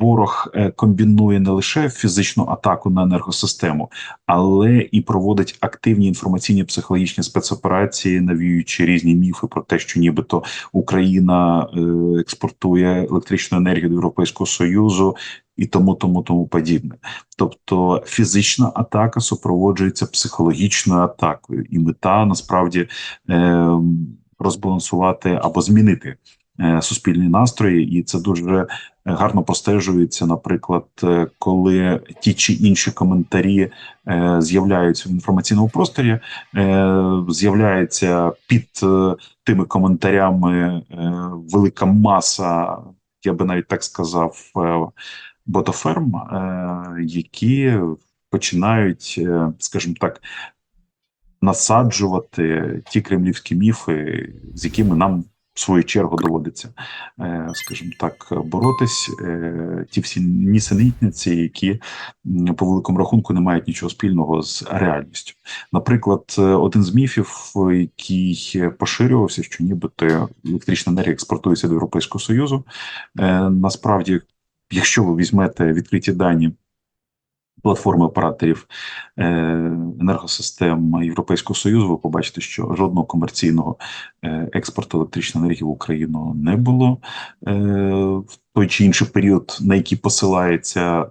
ворог е, комбінує не лише фізичну атаку на енергосистему, але і проводить активні інформаційні психологічні спецоперації, навіюючи різні міфи про те, що нібито Україна е, експортує електричну енергію до Європейського союзу. І тому, тому, тому подібне. Тобто фізична атака супроводжується психологічною атакою, і мета насправді е, розбалансувати або змінити суспільні настрої, і це дуже гарно простежується. Наприклад, е, коли ті чи інші коментарі е, з'являються в інформаційному просторі, е, з'являється під е, тими коментарями е, велика маса, я би навіть так сказав. Е, ботоферм, е, які починають, е, скажімо так, насаджувати ті кремлівські міфи, з якими нам в свою чергу доводиться, е, скажімо так, боротись. Е, ті всі нісенітниці, які по великому рахунку не мають нічого спільного з реальністю. Наприклад, е, один з міфів, який поширювався, що нібито електрична енергія експортується до Європейського Союзу. Насправді, якщо ви візьмете відкриті дані платформи операторів е, енергосистем Європейського Союзу, ви побачите, що жодного комерційного е, експорту електричної енергії в Україну не було е, в той чи інший період, на який посилається.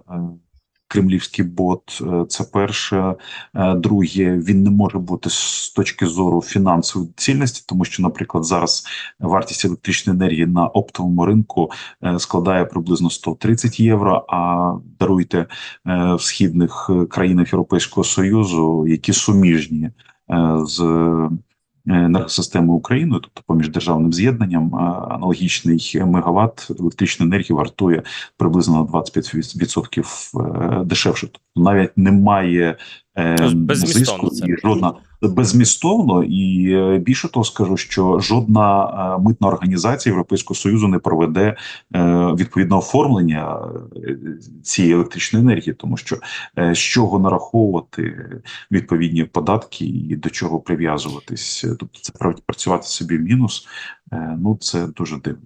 Кремлівський бот, е, це перше. Е, Друге, він не може бути з точки зору фінансової цільності, тому що, наприклад, зараз вартість електричної енергії на оптовому ринку е, складає приблизно 130 євро. А даруйте в східних країнах Європейського союзу, які суміжні з е, енергосистемою України, тобто поміж державним з'єднанням, аналогічний мегаватт електричної енергії вартує приблизно на 25% е, дешевше. Тобто навіть немає е, зиску і жодна беззмістовно, і е, більше того скажу, що жодна е, митна організація Європейського союзу не проведе е, відповідне оформлення цієї електричної енергії, тому що з чого нараховувати відповідні податки і до чого прив'язуватись, тобто це працювати собі в мінус. Ну це дуже дивно.